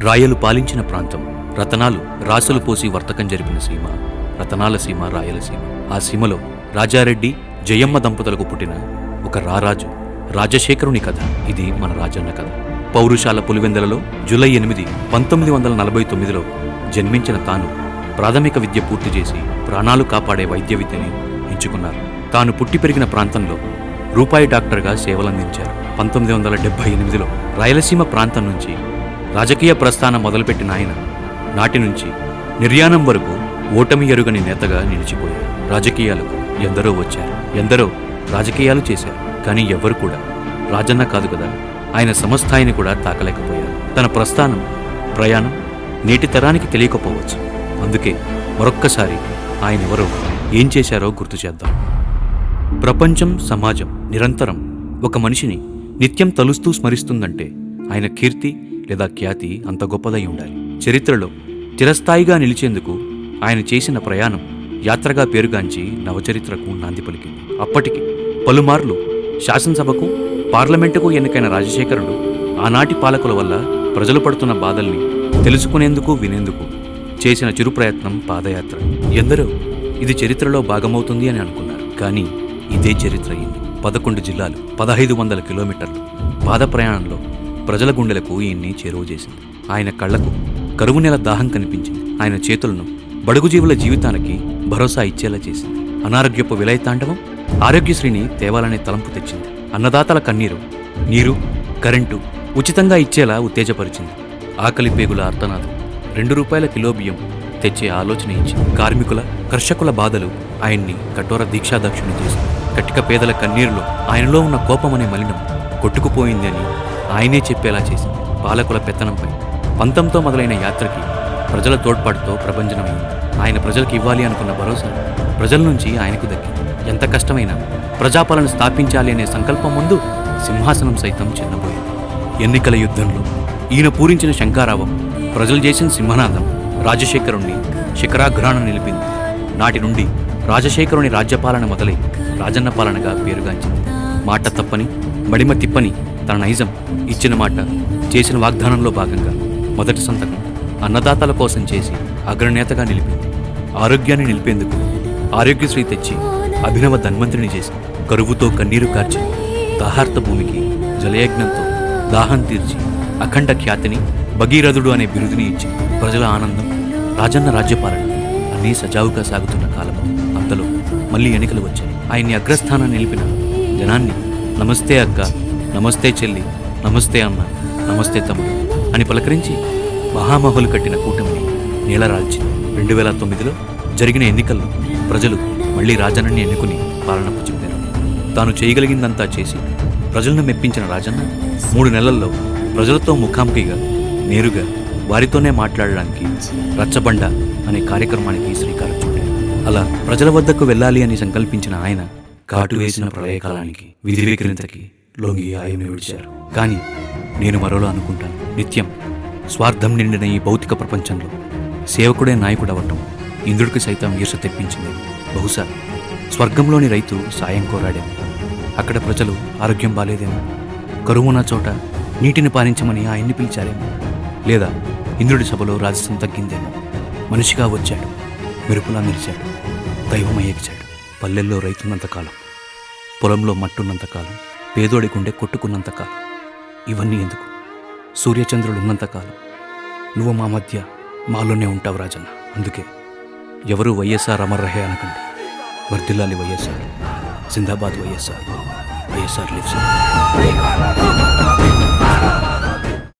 రాయలు పాలించిన ప్రాంతం. రతనాలు రాసులు పోసి వర్తకం జరిపిన సీమ. రతనాల సీమ రాయలసీమ ఆ సీమలో రాజారెడ్డి జయమ్మ దంపతులకు పుట్టిన ఒక రారాజు. రాజశేఖరుని కథ. ఇది మన రాజన్న కథ. పౌరుషాల పులివెందలలో జూలై ఎనిమిది పంతొమ్మిది వందల నలభై తొమ్మిదిలో జన్మించిన తాను ప్రాథమిక విద్య పూర్తి చేసి ప్రాణాలు కాపాడే వైద్య విద్యని ఎంచుకున్నారు. తాను పుట్టి పెరిగిన ప్రాంతంలో రూపాయి డాక్టర్గా సేవలందించారు. పంతొమ్మిది వందల డెబ్బై ఎనిమిదిలో రాయలసీమ ప్రాంతం నుంచి రాజకీయ ప్రస్థానం మొదలుపెట్టిన ఆయన నాటి నుంచి నిర్యాణం వరకు ఓటమి ఎరుగని నేతగా నిలిచిపోయారు. రాజకీయాలకు ఎందరో వచ్చారు ఎందరో రాజకీయాలు చేశారు కానీ ఎవ్వరు కూడా రాజన్న కాదు కదా ఆయన సమస్థాయిని కూడా తాకలేకపోయారు. తన ప్రస్థానం ప్రయాణం నేటి తరానికి తెలియకపోవచ్చు. అందుకే మరొక్కసారి ఆయన ఎవరో ఏం చేశారో గుర్తు చేద్దాం. ప్రపంచం సమాజం నిరంతరం ఒక మనిషిని నిత్యం తలుస్తూ స్మరిస్తుందంటే ఆయన కీర్తి లేదా ఖ్యాతి అంత గొప్పదై ఉండాలి. చరిత్రలో చిరస్థాయిగా నిలిచేందుకు ఆయన చేసిన ప్రయాణం యాత్రగా పేరుగాంచి నవచరిత్రకు నాంది పలికింది. అప్పటికి పలుమార్లు శాసనసభకు పార్లమెంటుకు ఎన్నికైన రాజశేఖరుడు ఆనాటి పాలకుల వల్ల ప్రజలు పడుతున్న బాధల్ని తెలుసుకునేందుకు వినేందుకు చేసిన చిరు ప్రయత్నం పాదయాత్ర. ఎందరో ఇది చరిత్రలో భాగమవుతుంది అని అనుకున్నారు. కానీ ఇదే చరిత్ర అయింది. పదకొండు జిల్లాలు పదహైదు వందల కిలోమీటర్లు పాద ప్రయాణంలో ప్రజల గుండెలకు ఈయన్ని చేరువ చేసింది. ఆయన కళ్ళకు కరువు నెల దాహం కనిపించింది. ఆయన చేతులను బడుగు జీవుల జీవితానికి భరోసా ఇచ్చేలా చేసింది. అనారోగ్యపు విలయతాండవం ఆరోగ్యశ్రీని తేవాలనే తలంపు తెచ్చింది. అన్నదాతల కన్నీరు నీరు కరెంటు ఉచితంగా ఇచ్చేలా ఉత్తేజపరిచింది. ఆకలి పేగుల అర్థనాథం రెండు రూపాయల కిలో బియ్యం తెచ్చే ఆలోచన ఇచ్చింది. కార్మికుల కర్షకుల బాధలు ఆయన్ని కఠోర దీక్షాదక్షుని చేసింది. కటిక పేదల కన్నీరులో ఆయనలో ఉన్న కోపం అనే మలినం కొట్టుకుపోయింది అని ఆయనే చెప్పేలా చేసింది. పాలకుల పెత్తనంపై. పంతంతో మొదలైన యాత్రకి ప్రజల తోడ్పాటుతో ప్రపంచనమైంది ఆయన ప్రజలకు ఇవ్వాలి అనుకున్న భరోసా ప్రజల నుంచి ఆయనకు దక్కింది. ఎంత కష్టమైనా ప్రజాపాలన స్థాపించాలి అనే సంకల్పం ముందు సింహాసనం సైతం చిన్నపోయింది ఎన్నికల యుద్ధంలో ఈయన పూరించిన శంకారావం ప్రజలు చేసిన సింహనాదం రాజశేఖరుణ్ణి శిఖరాఘ్రాణ నిలిపింది. నాటి నుండి రాజశేఖరుని రాజ్యపాలన మొదలై రాజన్న పాలనగా పేరుగాంచింది. మాట తప్పని మడిమ తిప్పని తన నైజం ఇచ్చిన మాట చేసిన వాగ్దానంలో భాగంగా మొదటి సంతకం అన్నదాతల కోసం చేసి అగ్రనేతగా నిలిపింది. ఆరోగ్యాన్ని నిలిపేందుకు ఆరోగ్యశ్రీ తెచ్చి అభినవ ధన్వంతుని చేసి కరువుతో కన్నీరు కార్చి దాహార్త భూమికి జలయజ్ఞంతో దాహం తీర్చి అఖండ ఖ్యాతిని భగీరథుడు అనే బిరుదుని ఇచ్చి ప్రజల ఆనందం రాజన్న రాజ్యపాలన అన్నీ సజావుగా సాగుతున్న కాలం అంతలో మళ్ళీ ఎన్నికలు వచ్చాయి. ఆయన్ని అగ్రస్థానాన్ని నిలిపిన జనాన్ని నమస్తే అక్క నమస్తే చెల్లి నమస్తే అన్న నమస్తే తమ్ముడు అని పలకరించి మహామహులు కట్టిన కూటమిని నీలరాల్చింది రెండు వేల తొమ్మిదిలో జరిగిన ఎన్నికల్లో ప్రజలు మళ్ళీ రాజన్నని ఎన్నుకుని పాలన పుచ్చుకున్నారు తాను చేయగలిగిందంతా చేసి ప్రజలను మెప్పించిన రాజన్న మూడు నెలల్లో ప్రజలతో ముఖాముఖిగా నేరుగా వారితోనే మాట్లాడడానికి రచ్చబండ అనే కార్యక్రమానికి శ్రీకారం చుట్టారు. అలా ప్రజల వద్దకు వెళ్ళాలి అని సంకల్పించిన ఆయన కాటు వేసిన ప్రళయకాలానికి విధివిక్రింతకి లొంగి ఆయన విడిచారు. కానీ నేను మరోలో అనుకుంటాను. నిత్యం స్వార్థం నిండిన ఈ భౌతిక ప్రపంచంలో సేవకుడే నాయకుడు అవ్వటం ఇంద్రుడికి సైతం ఈర్ష తెప్పించింది. బహుశా స్వర్గంలోని రైతు సాయం కోరాడేమో. అక్కడ ప్రజలు ఆరోగ్యం బాలేదేమో. కరువున్న చోట నీటిని పాలించమని ఆయన్ని పిలిచారేమో. లేదా ఇంద్రుడి సభలో రాజసం తగ్గిందేమో. మనిషిగా వచ్చాడు. మెరుపులా మెరిచాడు దైవమై పల్లెల్లో రైతున్నంతకాలం పొలంలో మట్టున్నంతకాలం పేదోడి గుండె కొట్టుకున్నంతకాలం ఇవన్నీ ఎందుకు? సూర్యచంద్రులు ఉన్నంతకాలం నువ్వు మా మధ్య మాలోనే ఉంటావు రాజన్న. అందుకే ఎవరు వైఎస్ఆర్ అమర్ రహే అనకండి. వర్దిల్లాలి వైఎస్ఆర్. జిందాబాద్ వైఎస్ఆర్. వైఎస్ఆర్ లివ్స్